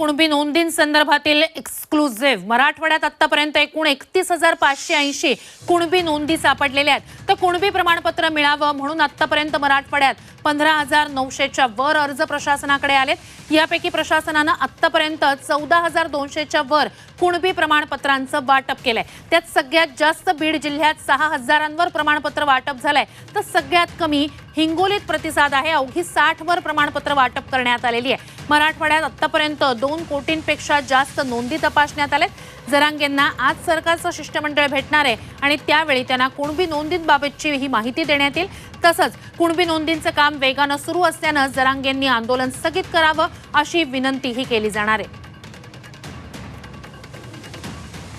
Kunbi नोंदींसंदर्भातील exclusive मराठवाड्यात आतापर्यंत एकूण एकतीस हजार पाचशे ऐंशी कुणबी नोंदी सापडलेल्या आहेत. तर कुणबी प्रमाणपत्र मिळावं म्हणून आतापर्यंत मराठवाड्यात पंधरा हजार नऊशेच्या वर अर्ज प्रशासनाकडे आलेत. यापैकी प्रशासनानं आतापर्यंत चौदा हजार दोनशेच्या वर कुणबी प्रमाणपत्रांचं वाटप केलंय. त्यात सगळ्यात जास्त बीड जिल्ह्यात सहा हजारांवर प्रमाणपत्र वाटप झालंय. तर सगळ्यात कमी हिंगोलीत प्रतिसाद आहे. अवघी साठवर प्रमाणपत्र वाटप करण्यात आलेली आहे. मराठवाड्यात आतापर्यंत दोन कोटींपेक्षा जास्त नोंदी तपासण्यात आल्या जरांगेंना आज सरकारचं शिष्टमंडळ भेटणार आहे आणि त्यावेळी त्यांना कुणबी नोंदींबाबतची ही माहिती देण्यात येईल. तसंच कुणबी नोंदींचं काम वेगानं सुरू असल्यानं जरांगेंनी आंदोलन स्थगित करावं अशी विनंतीही केली जाणार आहे.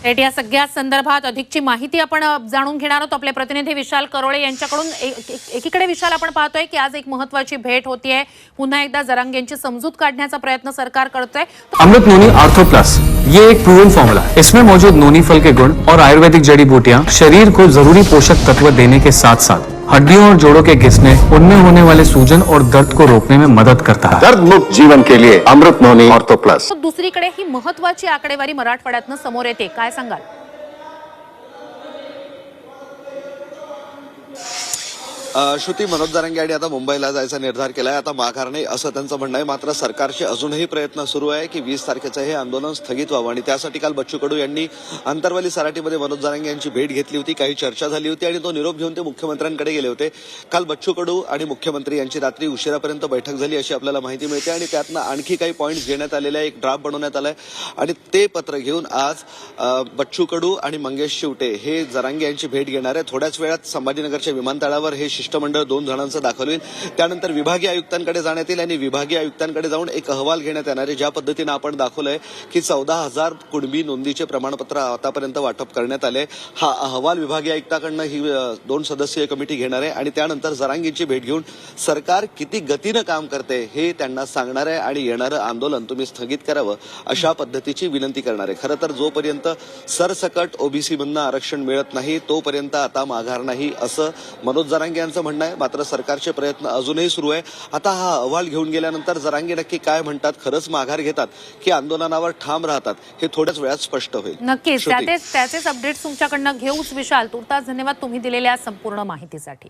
या सगळ्या संदर्भात अधिकची माहिती आपण जाणून घेणार आहोत. आपले प्रतिनिधी विशाल करोळे यांच्याकडून ए- एकीकडे विशाल आपण पाहतोय की आज एक महत्वाची भेट होतीये. पुन्हा एकदा जरांगेंची समजूत काढण्याचा प्रयत्न सरकार करतोय. अमृत नोनी आर्थो प्लस ये एक प्रूवन फॉर्मूला इसमें मौजूद नोनी फल के गुण और आयुर्वेदिक जड़ी बूटियाँ शरीर को जरूरी पोषक तत्व देने के साथ साथ हड्डियों और जोड़ों के घिसने उनमें होने वाले सूजन और दर्द को रोकने में मदद करता है। दर्द मुक्त जीवन के लिए अमृत नोनी ऑर्थो प्लस। दुसरीकडे ही महत्वाची आकडेवारी मराठवाड्यातनं समोर येते. काय सांगाल? श्रुती मनोज जरांगे आता मुंबईला जायचा निर्धार केलाय. आता माघार नाही असं त्यांचं म्हणणं आहे. मात्र सरकारचे अजूनही प्रयत्न सुरू आहे की वीस तारखेचं हे आंदोलन स्थगित व्हावं. आणि त्यासाठी काल बच्चू कडू यांनी अंतरवाली सराटीमध्ये मनोज जारंगे यांची भेट घेतली होती. काही चर्चा झाली होती आणि तो निरोप घेऊन ते मुख्यमंत्र्यांकडे गेले होते. काल बच्चू कडू आणि मुख्यमंत्री यांची रात्री उशिरापर्यंत बैठक झाली अशी आपल्याला माहिती मिळते आणि त्यातनं आणखी काही पॉईंट्स घेण्यात आलेले आहे एक ड्राफ्ट बनवण्यात आलाय. आणि ते पत्र घेऊन आज बच्चू कडू आणि मंगेश शिवटे हे जरांगे यांची भेट घेणार आहे थोड्याच वेळात संभाजीनगरच्या विमानतळावर हे शिष्टमंडळ दोन जणांचं दाखल होईल. त्यानंतर विभागीय आयुक्तांकडे जाण्यात येईल आणि विभागीय आयुक्तांकडे जाऊन एक अहवाल घेण्यात येणार आहे. ज्या पद्धतीनं आपण दाखवलंय की चौदा हजार कुणबी नोंदीचे प्रमाणपत्र आतापर्यंत वाटप करण्यात आले. हा अहवाल विभागीय आयुक्ताकडनं ही दोन सदस्यीय कमिटी घेणार आहे. आणि त्यानंतर जरांगींची भेट घेऊन सरकार किती गतीनं काम करते हे त्यांना सांगणार आहे आणि येणारं आंदोलन तुम्ही स्थगित करावं अशा पद्धतीची विनंती करणार आहे. खरं तर जोपर्यंत सरसकट ओबीसी मधनं आरक्षण मिळत नाही तोपर्यंत आता माघार नाही असं मनोज जरांगे यांचं म्हणणं आहे मात्र सरकारचे प्रयत्न अजूनही सुरू आहे. आता हा अहवाल घेऊन गेल्यानंतर जरांगे नक्की काय म्हणतात खरंच माघार घेतात की आंदोलनावर ठाम राहतात हे थोड्याच वेळात स्पष्ट होईल. नक्कीच त्याचेच अपडेट्स तुमच्याकडनं घेऊच विशाल. तुर्तास धन्यवाद तुम्ही दिलेल्या संपूर्ण माहितीसाठी.